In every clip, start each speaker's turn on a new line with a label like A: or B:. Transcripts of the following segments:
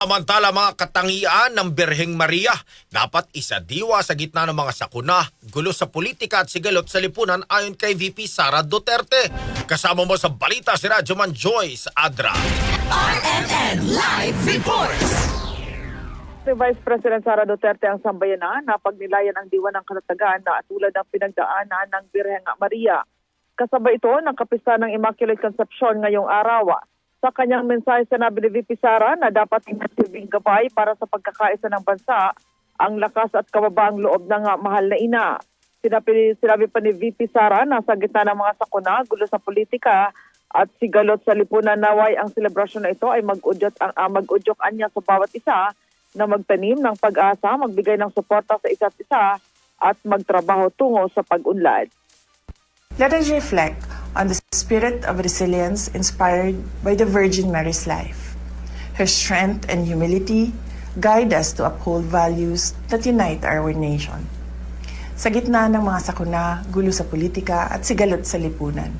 A: Samantala mga katangian ng Birheng Maria, dapat isa diwa sa gitna ng mga sakuna, gulo sa politika at sigalot sa lipunan ayon kay VP Sara Duterte. Kasama mo sa balita si Radyo Man Joyce Adra.
B: RMN Live Reports.
C: Si Vice President Sara Duterte ang sambayanan na pagnilayan ang diwa ng katatagan na tulad ng pinagdaanan ng Birheng Maria. Kasabay ito ng kapisa ng Immaculate Conception ngayong araw. Sa kanyang mensahe sinabi ni VP Sara na dapat imasilbing gabay para sa pagkakaisa ng bansa ang lakas at kababaang loob ng ah, mahal na ina. Sinabi, sinabi pa ni VP Sara na sa gitna ng mga sakuna, gulo sa politika at sigalot sa lipunan naway ang selebrasyon na ito ay mag-udyok ang uh, mag-udyok anya sa bawat isa na magtanim ng pag-asa, magbigay ng suporta sa isa't isa at magtrabaho tungo sa pag-unlad.
D: Let us reflect on the spirit of resilience inspired by the Virgin Mary's life. Her strength and humility guide us to uphold values that unite our nation. Sa gitna ng mga sakuna, gulo sa politika at sigalot sa lipunan,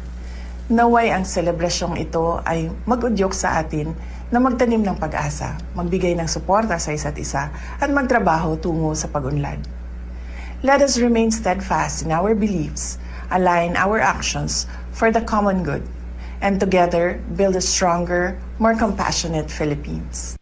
D: naway ang selebrasyong ito ay mag-udyok sa atin na magtanim ng pag-asa, magbigay ng suporta sa isa't isa at magtrabaho tungo sa pag-unlad. Let us remain steadfast in our beliefs, align our actions for the common good, and together build a stronger, more compassionate Philippines.